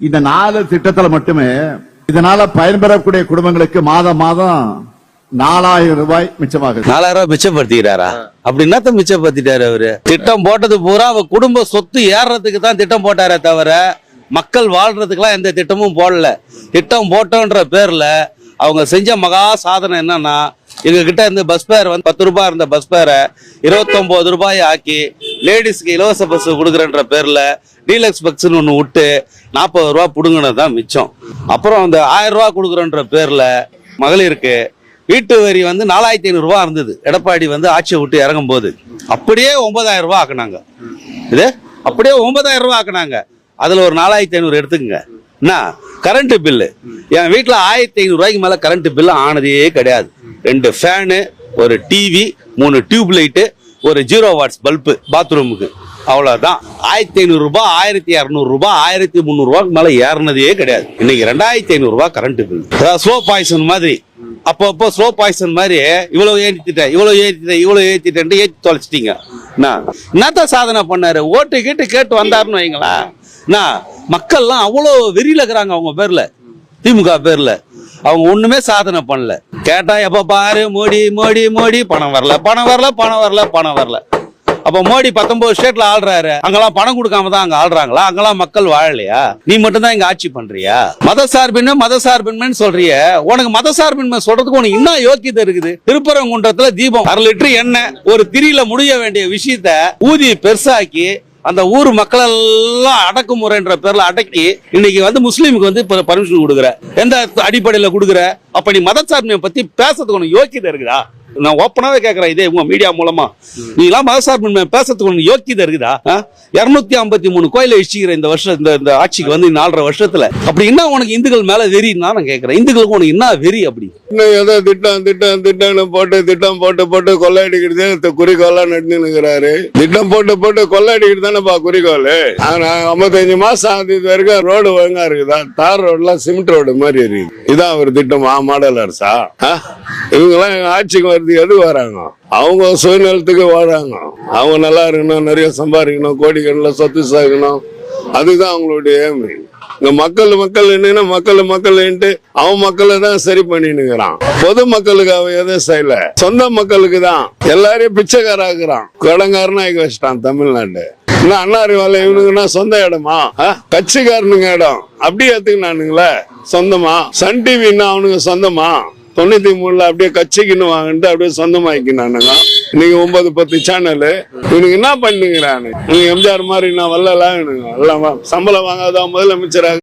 இந்த நாலு திட்டத்துல மட்டுமே இதனால பயன்பெறக்கூடிய குடும்பங்களுக்கு மாதம் மாதம் நாலாயிரம் ரூபாய் மிச்சமாகுது. நாலாயிரம் ரூபாய் மிச்சப்படுத்திக்கிறாரா? அப்படி என்னத்த மிச்சப்படுத்திட்டாரு அவரு? திட்டம் போட்டது பூரா அவ குடும்ப சொத்து ஏறுறதுக்கு தான் திட்டம் போட்டாரே தவிர மக்கள் வாழ்றதுக்கெல்லாம் எந்த திட்டமும் போடல. திட்டம் போட்டோன்ற பேர்ல அவங்க செஞ்ச மகா சாதனை என்னன்னா எங்க கிட்ட இருந்து பஸ் பேர் வந்து பத்து ரூபாய் இருந்த பஸ் பேரை இருபத்தொன்பது ரூபாய் ஆக்கி லேடிஸ்க்கு இலவச பஸ் கொடுக்குறன்ற பேரில் டீலக்ஸ் பஸ்ன்னு ஒன்று விட்டு நாற்பது ரூபா பிடுங்கினது தான் மிச்சம். அப்புறம் அந்த ஆயிரம் ரூபா கொடுக்குறன்ற பேரில் மகளிருக்கு வீட்டு வரி வந்து நாலாயிரத்தி ஐநூறுரூவா இருந்தது. எடப்பாடி வந்து ஆட்சியை விட்டு இறங்கும் போது அப்படியே ஒன்பதாயிரம் ரூபா ஆக்குனாங்க. இது? அப்படியே ஒன்பதாயிரம் ரூபா ஆக்குனாங்க. அதில் ஒரு நாலாயிரத்தி ஐநூறு எடுத்துக்கங்க. என்ன? கரண்ட்டு பில்லு என் வீட்டில் ஆயிரத்தி ஐநூறுரூவாய்க்கு மேலே கரண்ட்டு பில்லு ஆனதே கிடையாது. ரெண்டு ஃபேனு ஒரு டிவி மூணு டியூப் லைட்டு ஒரு ஜீரோ வாட்ஸ் பல்பு பாத்ரூமுக்கு அவ்வளவுதான். ஆயிரத்தி ஐநூறு ரூபாய் ஆயிரத்தி இரநூறு ரூபாய் ஆயிரத்தி முந்நூறு ரூபாய்க்கு மேல ஏறினதே கிடையாது. இன்னைக்கு ரெண்டாயிரத்தி ஐநூறு ரூபாய் கரண்ட் பில் ஸ்லோ பாய்சன் மாதிரி. அப்பப்போ ஸ்லோ பாய்சன் மாதிரி இவ்வளவு ஏற்றிட்டேன் இவ்வளவு ஏற்றிட்டேன் இவ்வளவு ஏற்றிட்டேன் ஏற்றி தொலைச்சிட்டீங்க. என்ன என்னத்த சாதனை பண்ணாரு? ஓட்டு கேட்டு கேட்டு வந்தாருன்னு வைங்களா என்ன மக்கள்லாம் அவ்வளோ வெறியில் இருக்கிறாங்க அவங்க பேரில். திமுக பேரில். அவங்க ஒன்றுமே சாதனை பண்ணல. கேட்டா எப்ப பாரு? மோடி மோடி மோடி. பணம் வரல பணம் வரல பணம் வரல பணம் வரல. அப்ப மோடி பத்தொன்பது ஸ்டேட்ல ஆள்றாரு. அங்கெல்லாம் பணம் கொடுக்காம தான் அங்க ஆள்றாங்களா? அங்கெல்லாம் மக்கள் வாழலையா? நீ மட்டும் தான் இங்க ஆட்சி பண்றியா? மத சார்பின்மை மத சார்பின்மைன்னு சொல்றிய. உனக்கு மத சார்பின்மை சொல்றதுக்கு உனக்கு இன்னும் யோக்கியத்தை இருக்குது? திருப்பரங்குன்றத்துல தீபம். அரை லிட்டர் எண்ணெய். ஒரு திரியில முடிய வேண்டிய விஷயத்த ஊதி பெருசாக்கி அந்த ஊர் மக்கள் எல்லாம் அடக்குமுறைன்ற பேர்ல அடக்கி இன்னைக்கு வந்து முஸ்லீமுக்கு வந்து இப்ப பர்மிஷன் கொடுக்குற எந்த அடிப்படையில கொடுக்குற அப்ப நீ மதச்சார்மையை பத்தி பேசுறதுக்கு உனக்கு யோக்கியதை இருக்குதா நான் ஓப்பனாவே கேட்கறேன் இதே உங்க மீடியா மூலமா. நீ எல்லாம் மதசார்பின்மை பேசுறதுக்கு உனக்கு யோக்கியதை இருக்குதா? இருநூத்தி ஐம்பத்தி மூணு கோயில இஷ்டிக்கிற இந்த வருஷம் இந்த இந்த ஆட்சிக்கு வந்து நாலரை வருஷத்துல. அப்படி என்ன உனக்கு இந்துக்கள் மேல வெறின்னு நான் கேட்கறேன் இந்துக்களுக்கு உனக்கு என்ன வெறி அப்படி? இன்னும் ஏதோ திட்டம் திட்டம் திட்டம்னு போட்டு திட்டம் போட்டு போட்டு கொள்ளையடிக்கிறது குறிக்கோளா நடந்துனுங்கிறாரு திட்டம் போட்டு போட்டு கொள்ளையடிக்கிறது தானேப்பா குறிக்கோள். ஆனா ஐம்பத்தஞ்சு மாசம் ஆகுது இது வரைக்கும் ரோடு ஒழுங்கா இருக்குதா? தார் ரோடுலாம் சிமெண்ட் ரோடு மாதிரி இருக்குது. இதான் ஒரு திட்டமா மாடல் அரசா? இவங்க எல்லாம் ஆட்சிக்கு வருது எது வராங்க? அவங்க சுயநலத்துக்கு வராங்க. அவங்க நல்லா இருக்கணும் நிறைய சம்பாதிக்கணும் கோடிக்கணில் சொத்து சாகணும். அதுதான் அவங்களுடைய aim. இந்த மக்கள் மக்கள் என்னன்னா மக்கள் மக்கள்ன்ட்டு அவன் மக்களை தான் சரி பண்ணினுக்கிறான். பொது மக்களுக்கு அவன் எதுவும் செய்யல. சொந்த மக்களுக்கு தான். எல்லாரையும் பிச்சைக்காராக்குறான். கடங்காரனா ஆகி வச்சிட்டான் தமிழ்நாடு. இன்னும் அண்ணாரி வேலை இவனுங்கன்னா சொந்த இடமா? கட்சிக்காரனுங்க இடம். அப்படியே எடுத்துக்கினானுங்களே. சொந்தமா? சன் டிவின்னா அவனுங்க சொந்தமா? தொண்ணூத்தி மூணுல அப்படியே கட்சிக்குன்னு வாங்கிட்டு அப்படியே சொந்தமாக்கினானுங்க. இன்னைக்கு ஒன்பது பத்து சேனலு இவனுக்கு என்ன பண்ணுங்கிறானு. நீங்க எம்ஜிஆர் மாதிரி நான் வரலாம் எல்லாம் சம்பளம் வாங்காதான் முதலமைச்சராக